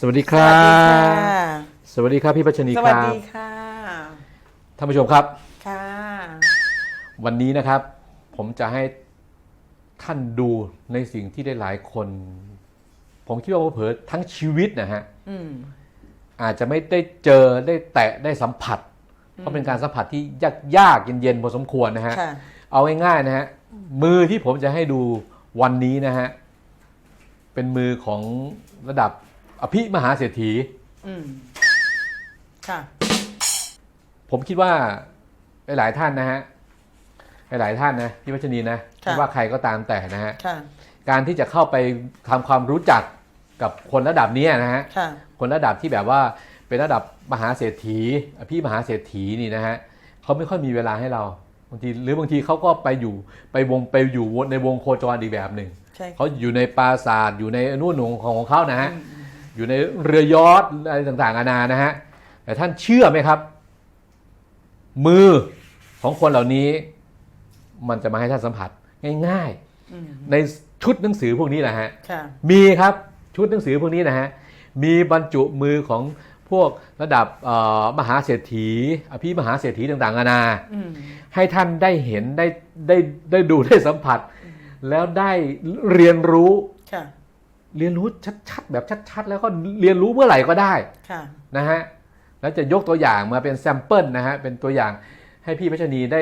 สวัสดีครัสวัสดีค่ะบสวัสดีครับพี่พัชนีสควัสรับดีค่ะท่านผู้ชมครับ ค่ะ วันนี้นะครับ ผมจะให้ท่านดูในสิ่งที่ได้หลายคน ผมคิดว่าเผลอๆทั้งชีวิตนะฮะอืม อาจจะไม่ได้เจอได้แตะได้สัมผัส เพราะเป็นการสัมผัสที่ยากยากๆเย็นๆพอสมควรนะฮะ ค่ะ เอาง่ายๆนะฮะมือที่ผมจะให้ดูวันนี้นะฮะเป็นมือของระดับ อภิมหาเศรษฐี อืมค่ะ ผมคิดว่าหลายๆท่านนะฮะหลายๆท่านนะพี่วัชนีนะค่ะ ไม่ว่าใครก็ตามแต่นะฮะค่ะ การที่จะเข้าไปทำความรู้จักกับคนระดับเนี้ยนะฮะค่ะ คนระดับที่แบบว่าเป็นระดับมหาเศรษฐีพี่มหาเศรษฐีนี่นะฮะเขาไม่ค่อยมีเวลาให้เราบางทีหรือบางทีเขาก็ไปอยู่ไปวงไปอยู่ในวงโคจรอีกแบบหนึ่งใช่เขาอยู่ในปราสาทอยู่ในนู่นของของเขานะฮะอืม อยู่ในเรือยอทอะไรต่างๆนานานะฮะแต่ท่านเชื่อไหมครับ มือของคนเหล่านี้ มันจะมาให้ท่านสัมผัสง่ายอืมๆในชุดหนังสือพวกนี้แหละฮะค่ะมีครับชุดหนังสือพวกนี้นะฮะมีบรรจุมือของพวกระดับเอ่อมหาเศรษฐี อภิมหาเศรษฐีต่างๆนานาอืมให้ท่านได้เห็นได้ได้ได้ดูได้สัมผัส แล้วได้เรียนรู้ค่ะ เรียนรู้ชัดๆแบบชัดๆ แล้วก็เรียนรู้เมื่อไหร่ก็ได้ค่ะนะฮะแล้วจะยกตัวอย่างมาเป็นแซมเปิลนะฮะเป็นตัวอย่างให้พี่พัชนีได้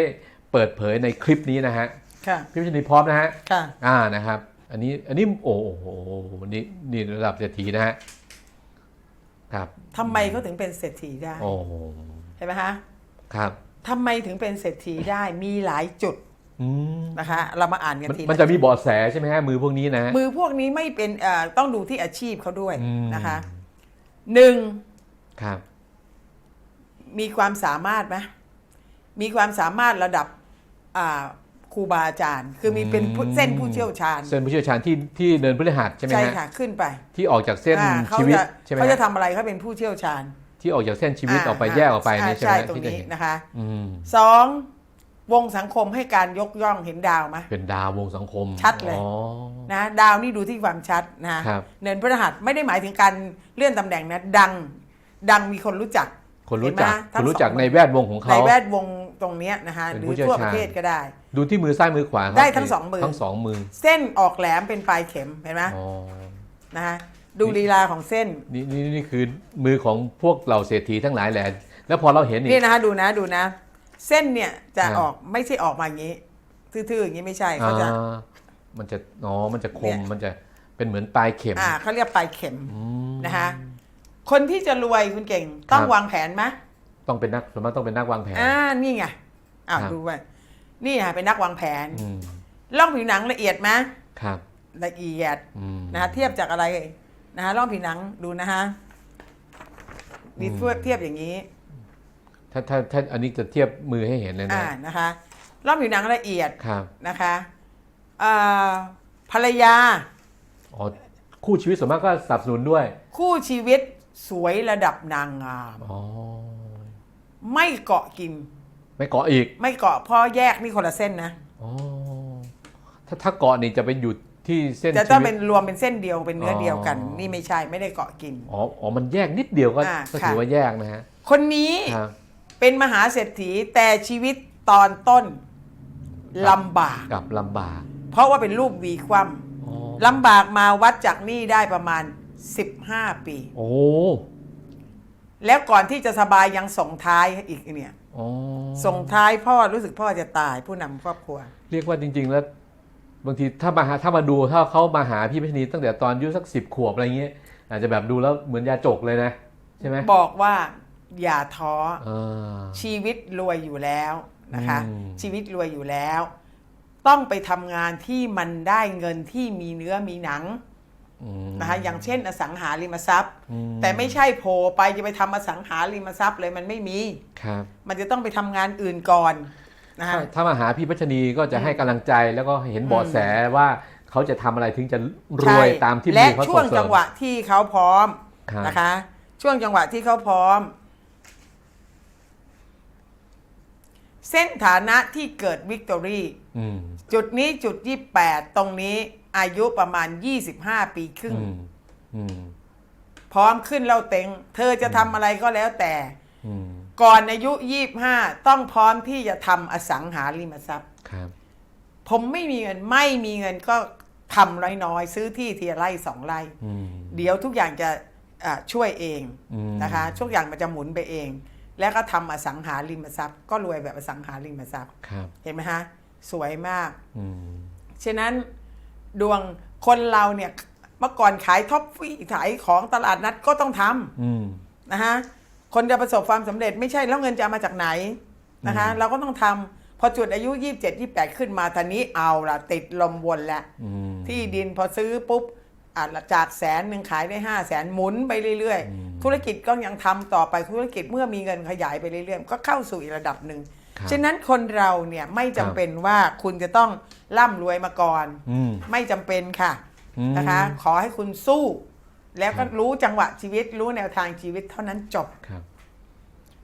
เปิดเผยในคลิปนี้นะฮะค่ะพี่พัชนีพร้อมนะฮะค่ะอ่านะครับ อันนี้อันนี้โอ้โหนี่นี่ระดับเศรษฐีนะฮะครับทำไมเขาถึงเป็นเศรษฐีได้โอ้โหเห็นไหมคะครับทำไมถึงเป็นเศรษฐีได้มีหลายจุดอืม นะคะ เรามาอ่านกันมันทีมันจะมีเบาะแสใช่ไหมฮะมือพวกนี้นะฮะมือพวกนี้ไม่เป็นเอ่อต้องดูที่อาชีพเขาด้วยอืมนะคะหนึ่งครับ มีความสามารถไหมมีความสามารถระดับอ่าครูบาอาจารย์ คือมีเป็นผู้อืมเส้นผู้เชี่ยวชาญ เส้นผู้เชี่ยวชาญที่ที่เดินพฤหัสใช่ไหมใช่ฮะค่ะขึ้นไป ที่ออกจากเส้นอ่าเขาชีวิตจะใช่ไหมเขาจะฮะทำอะไรเขาเป็นผู้เชี่ยวชาญ ที่ออกจากเส้นชีวิตออกไปาแยกออกไปนี่ใช่ไหมใช่ตรงที่จะนี้เห็นนะคะอืมสอง วงสังคมให้การยกย่องเห็นดาวไหมเป็นดาววงสังคมชัดเลยอ๋อ นะดาวนี่ดูที่ความชัดนะครับ เนินพฤหัสไม่ได้หมายถึงการเลื่อนตำแหน่งนะดัง ดังมีคนรู้จัก คนรู้จักเห็นไหมทั้คงนรู้จักสองในแวดวงของในเขา แวดวงตรงเนี้ยนะคะเป็นหรืผู้อเชี่ยวทั่วปชาญระเทศก็ได้ ดูที่มือซ้ายมือขวาครับได้ทั้งสองมือ ทั้งสองมือเส้นออกแหลมเป็นปลายเข็มเห็นไหมอ๋อนะคะดูลีลาของเส้น นี่นี่นี่คือมือของพวกเหล่าเศรษฐีทั้งหลายแหละแล้วพอเราเห็นนี่ นี่นะคะดูนะดูนะ เส้นเนี่ยจะครับออกไม่ใช่ออกมาอย่างนี้ ทื่อๆอย่างนี้ไม่ใช่เขาจะอ่ามันจะอ๋อมันจะคเนี่มยมันจะเป็นเหมือนปลายเข็มอ่าเขาเรียกปลายเข็มอืมนะคะคนที่จะรวยคุณเก่งต้องครับวางแผนไหมต้องเป็นนักส่วนมากต้องเป็นนักวางแผนอ่านี่ไงอ้าวครับดูไปนี่ค่ะเป็นนักวางแผนอืมร่องผิวหนังละเอียดไหมครับ ละเอียดอืมนะคะเทียบจากอะไรนะคะร่องผิวหนังดูนะคะมีอืมเทียบเทียบอย่างนี้ ถ้าถ้าถ้าอันนี้จะเทียบมือให้เห็นเลยนะอ่านะคะร่องผิวหนังละเอียดครับนะคะอ่าภรรยาอ๋อคู่ชีวิตส่วนมากก็สนับสนุนด้วยคู่ชีวิตสวยระดับนางงาม อ๋อไม่เกาะกิน ไม่เกาะอีกไม่เกาะเพ่อแยกนี่คนละเส้นนะอ๋อถ้าถ้าเกาะนี่จะไปหยุดที่เส้นจะต้องชีวิตเป็นรวมเป็นเส้นเดียวเป็นเนื้อออ เดียวกัน นี่ไม่ใช่ไม่ได้เกาะกิน อ๋ออ๋อมันแยกนิดเดียวก็อ่าก็ค่ะถือว่าแยกนะฮะคนนี้ครับ เป็นมหาเศรษฐีแต่ชีวิตตอนต้นลำบากกับลำบากเพราะว่าเป็นรูปวีคว่อ๋อำลำบากมาวัดจากหนี่ได้ประมาณ 15 ปี โอ้แล้วก่อนที่จะสบายยังส่งท้ายอีกเนี่ยอ๋อส่งท้ายพ่อรู้สึกพ่อจะตายผู้นำครอบครัว เรียกว่าจริง ๆ แล้ว บางทีถ้ามาหาถ้ามาดูถ้าเขามาหาพี่พัชนีตั้งแต่ตอนอายุสักสิบขวบอะไรเงี้ยอาจจะแบบดูแล้วเหมือนยาจกเลยนะ ใช่ไหมบอกว่า อย่าท้ออ่าชีวิตรวยอยู่แล้วนะคะอืมชีวิตรวยอยู่แล้ว ต้องไปทำงานที่มันได้เงินที่มีเนื้อมีหนังอืมนะคะอย่างเช่น อสังหาริมทรัพย์อืมแต่ไม่ใช่โผล่ไปจะไปทำอสังหาริมทรัพย์เลยมันไม่มีครับ มันจะต้องไปทำงานอื่นก่อนนะคะถ้าถ้ามาหาพี่พัชนีก็จะให้กำลังใจแล้วก็เห็นเบาะแสว่าเขาจะทำอะไรถึงจะรวยใช่ตามที่และมือเขาช่วงส่งเสริจัมงหวะที่เขาพร้อมครับนะคะ ช่วงจังหวะที่เขาพร้อม เส้นฐานะที่เกิดวิกตอรี่อืมจุดนี้จุด 28 ตรงนี้อายุประมาณ 25 ปีครึ่ง อืมอืมพร้อมขึ้นเราเต็ง เธอจะทำอะไรก็แล้วแต่ อืมก่อนอายุยี่ห้าต้องพร้อมที่จะทำอสังหาริมทรัพย์ ครับผมไม่มีเงินไม่มีเงินก็ทำน้อยๆ ซื้อที่ทีละไร่สองไร่ อืม เดี๋ยวทุกอย่างจะอ่าช่วยเองอืม นะคะทุกอย่างมันจะหมุนไปเอง แล้วก็ทำอสังหาริมทรัพย์ ก็รวยแบบอสังหาริมทรัพย์ ครับเห็นไหมฮะ สวยมาก อืมฉะนั้นดวงคนเราเนี่ยเมื่อก่อนขายท็อปฟี่ขายของตลาดนัดก็ต้องทำ อืม นะฮะคนจะประสบความสำเร็จไม่ใช่แล้วเงินจะเอามาจากไหนนะคะอืมเราก็ต้องทำพอจุดอายุ 27 28 ขึ้นมาทานนี้เอาละติดลมวนแล้ว อืม ที่ดินพอซื้อปุ๊บอาจจากแสนหนึ่งขายได้ห้าแสนหมุนไปเรื่อย อืมๆ ธุรกิจก็ยังทำต่อไปธุรกิจเมื่อมีเงินขยายไปเรื่อยๆ ก็เข้าสู่อีกระดับหนึ่งครับฉะนั้นคนเราเนี่ยไม่จำเป็นว่าคุณจะต้องร่ำรวยมาก่อนอืมไม่จำเป็นค่ะอืมนะคะ ขอให้คุณสู้ แล้วก็ครับรู้จังหวะชีวิตรู้แนวทางชีวิตเท่านั้นจบครับ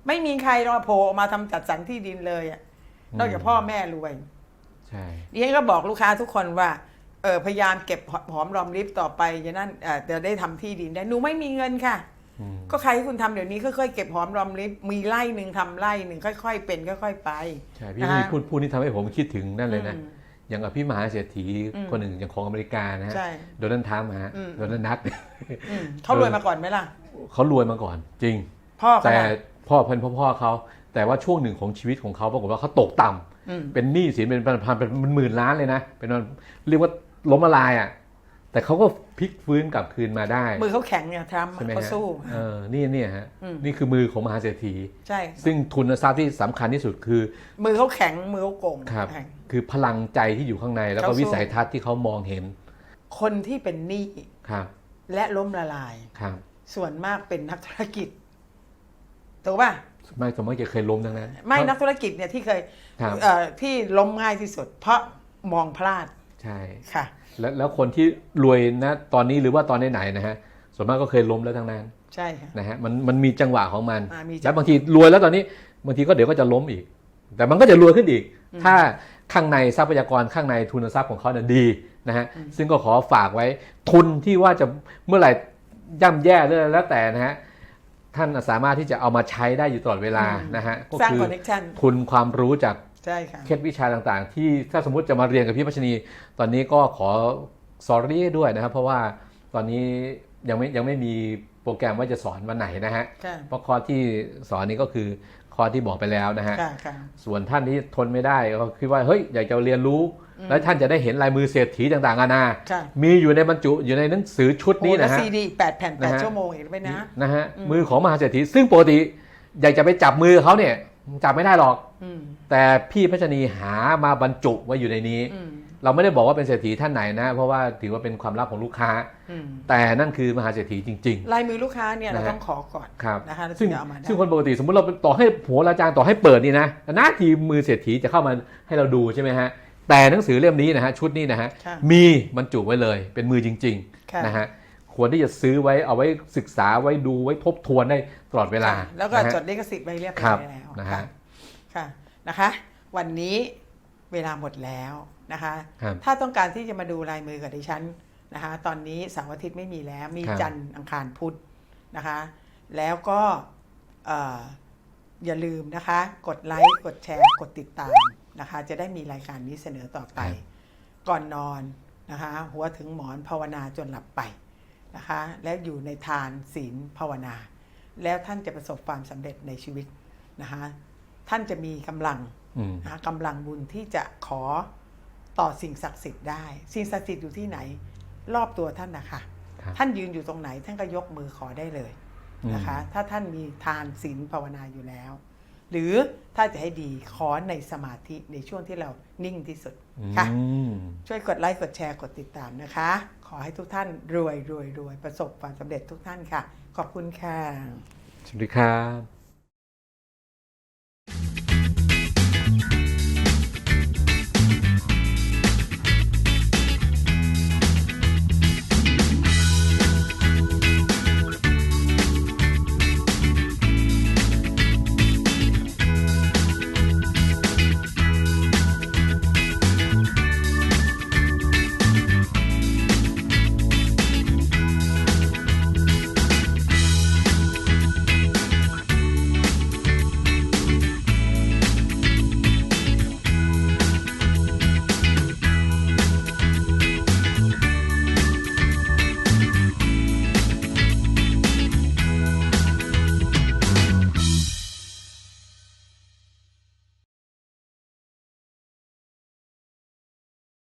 ไม่มีใครรอโผล่ออกมาทำจัดสรรที่ดินเลยอะอืมนอกจากพ่อแม่รวยใช่ดิฉันก็บอกลูกค้าทุกคนว่าเออพยายามเก็บหอมรอมริบต่อไปอย่างนั้นเอ่อจะได้ทำที่ดินได้หนูไม่มีเงินค่ะอืม ก็ใครที่คุณทำเดี๋ยวนี้ค่อยๆเก็บหอมรอมริบมีไร่หนึ่งทำไร่หนึ่งค่อย ๆ เป็นค่อย ๆ ไปใช่พี่นะคะมีพูดพูดนี่ทำให้ผมคิดถึงนั่นเลยนะอืมอย่างอภิมหาเศรษฐีอืมคนหนึ่งอย่างของอเมริกานะฮะใช่โดนัลด์ทรัมป์ฮะอืมโดนัลด์นัทอืมเขารวยมาก่อนไหมล่ะเขารวยมาก่อนจริงพ่อเขาแต่ล่ะพ่อเพิ่นพ่อพ่อเขาแต่ว่าช่วงหนึ่งของชีวิตของเขาปรากฏว่าเขาตกต่ำอืมเป็นหนี้สินเป็นพันๆเป็นหมื่นล้านเลยนะเป็นเรียกว่าล้มละลายอะ แต่เขาก็พลิกฟื้นกลับคืนมาได้ มือเขาแข็งเนี่ยทรัมป์ใช่ไหมเขาฮะสู้ เออนี่เนี่ยฮะอืม นี่คือมือของมหาเศรษฐี ใช่ ซึ่งทุนทรัพย์ที่สำคัญที่สุดคือมือเขาแข็งมือเขาโก่งครับ แข็ง คือพลังใจที่อยู่ข้างใน แล้วก็เขาสู้ วิสัยทัศน์ที่เขามองเห็นคนที่เป็นหนี้ครับและล้มละลาย ครับส่วนมากเป็นนักธุรกิจถูกป่ะไม่สมมติจะเคยล้มทั้งนั้นไม่นักธุรกิจเนี่ยที่เคยครับ เอ่อที่ล้มง่ายที่สุด เพราะมองพลาด ใช่ค่ะแล้วแล้วคนที่รวยนะตอนนี้หรือว่าตอนไหนๆนะฮะส่วนมากก็เคยล้มแล้วทั้งนั้นใช่ค่ะนะฮะมันมันมีจังหวะของมันอ่ามีจังหวะแล้วบางทีรวยแล้วตอนนี้บางทีก็เดี๋ยวก็จะล้มอีก แต่มันก็จะรวยขึ้นอีก ถ้าข้างในทรัพยากรข้างในทุนทรัพย์ของเขาเนี่ยดีนะฮะซึ่งก็ขอฝากไว้ทุนที่ว่าจะเมื่อไหร่ย่ำแย่เรื่องแล้วแต่นะฮะท่านสามารถที่จะเอามาใช้ได้อยู่ตลอดเวลาอืมนะฮะก็สร้างคือคอนเนคชั่นทุนความรู้จาก ใช่ค่ะเคล็ดวิชาต่างๆ ที่ถ้าสมมติจะมาเรียนกับพี่พัชนี ตอนนี้ก็ขอสอรี่ด้วยนะครับ เพราะว่าตอนนี้ยังไม่ยังไม่มีโปรแกรมว่าจะสอนวันไหนนะฮะค่ะเพราะคอร์สที่สอนนี้ก็คือคอร์สที่บอกไปแล้วนะฮะ ค่ะค่ะ ส่วนท่านที่ทนไม่ได้ก็คิดว่าเฮ้ยอยากจะเรียนรู้แล้วท่านจะได้เห็นลายมือเศรษฐีต่างๆนานาค่ะ มีอยู่ในบรรจุอยู่ในหนังสือชุดโอ้นี้แล้วนะฮะ ซีดีแปดแผ่นแปนะดฮะ ชั่วโมงอีกไปนะ นะฮะมือของมหาเศรษฐีซึ่งปกติอยากจะไปจับมือเขาเนี่ย จับไม่ได้หรอก อืมแต่พี่พัชนีหามาบรรจุไว้อยู่ในนี้ อืมเราไม่ได้บอกว่าเป็นเศรษฐีท่านไหนนะ เพราะว่าถือว่าเป็นความลับของลูกค้า อืมแต่นั่นคือมหาเศรษฐีจริง ลายมือลูกค้าเนี่ยเรานะฮะ ต้องขอก่อนๆ ครับ นะคะแล้วถึซึ่งงจะเอามาได้ซึ่งคนปกติสมมติเราต่อให้โหัวอาจารย์ต่อให้เปิดนี่นะนาทีมือเศรษฐีจะเข้ามาให้เราดูใช่ไหมฮะแต่หนังสือเล่มนี้นะฮะชุดนี้นะฮะค่ะมีบรรจุไว้เลยเป็นมือจริงค่ะ ๆนะฮะ ควรที่จะซื้อไว้เอาไว้ศึกษาไว้ดูไว้ทบทวนได้ตลอดเวลาค่ะแล้วก็นะฮะจดลิขสิทธิ์ไว้เรียบคร้รัอบยแล้วนะฮะค่ะค่ะนะคะ วันนี้เวลาหมดแล้วนะคะครับถ้าต้องการที่จะมาดูลายมือกับดิฉันนะคะ ตอนนี้เสาร์อาทิตย์ไม่มีแล้ว มีครับจันทร์อังคารพุธนะคะ แล้วก็เอ่ออย่าลืมนะคะ กดไลค์กดแชร์ กดติดตามนะคะ จะได้มีรายการนี้เสนอต่อไป ก่อนนอนนะคะ หัวถึงหมอนภาวนาจนหลับไป นะคะแล้วอยู่ในทานศีลภาวนา แล้วท่านจะประสบความสำเร็จในชีวิตนะคะท่านจะมีกำลังอืมนะกำลังบุญที่จะขอต่อสิ่งศักดิ์สิทธิ์ได้ สิ่งศักดิ์สิทธิ์อยู่ที่ไหน รอบตัวท่านนะคะครับท่านยืนอยู่ตรงไหนท่านก็ยกมือขอได้เลยนะคะ ถ้าท่านมีทานศีลภาวนาอยู่แล้ว หรือถ้าจะให้ดีขอในสมาธิในช่วงที่เรานิ่งที่สุดค่ะอืมช่วยกดไลค์กดแชร์กดติดตามนะคะ ขอให้ทุกท่านรวยรวยรวยประสบความสำเร็จทุกท่านค่ะ ขอบคุณค่ะ สวัสดีครับ